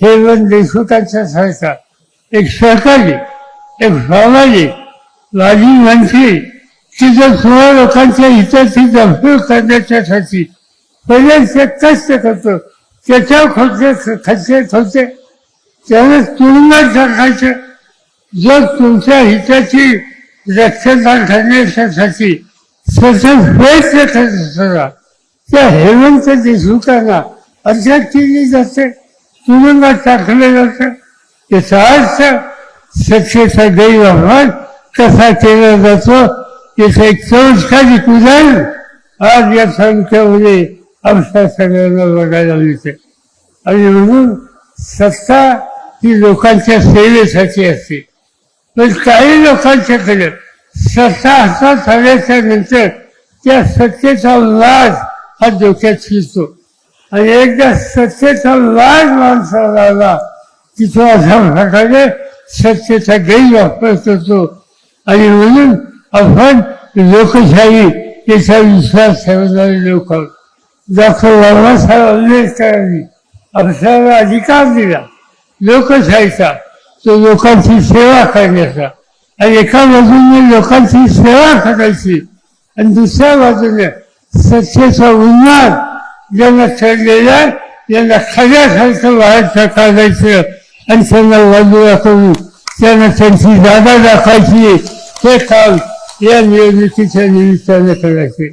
हे म्हणजे वन देशमुखांच्या एक सहकारी एक सामाजिक माजी मंत्री की जर सोळा लोकांच्या हिताची जपणूक करण्याच्यासाठी पहिले ते कष्ट करतो त्याच्यावर खर्च खर्च होते त्याने तुरुंगात टाकायचं जर तुमच्या हिताची रक्षणा करण्यासाठी सतत प्रयत्न करत असताना त्या हेमंत देशमुखांना अटक केली जाते. तुरुंगात टाकलं जातं याचा अर्थ सत्तेचा गैरवापर कसा केला जातो. याचं एक संस्कारिक उदाहरण आज या संख्येमध्ये आमच्या सगळ्यांना बघायला मिळते. आणि म्हणून सत्ता ही लोकांच्या सेवेसाठी असते. पण काही लोकांच्याकडे सत्ता हातात आल्याच्यानंतर त्या सत्तेचा लाज हा डोक्यात शिरतो. आणि एकदा सत्तेचा लाज माणसाला लागला. की तो अशा प्रकारे सत्तेचा गैरवापर करतो. आणि म्हणून आपण लोकशाही याचा विश्वास ठेवणारे लोक डॉक्टर बाबासाहेब आंबेडकरांनी आपल्याला अधिकार दिला. लोकशाहीचा. तो लोकांची सेवा करण्याचा. आणि एका बाजूने लोकांची सेवा करायची. आणि दुसऱ्या बाजूने सत्तेचा cennet sevgiler, cennet kader halkı ve hepsi kardeşi. Ensenne vaziyatın cennetten sizada da kaçıyı. Tekrar yer yönlü ki kendini cennet öğretir.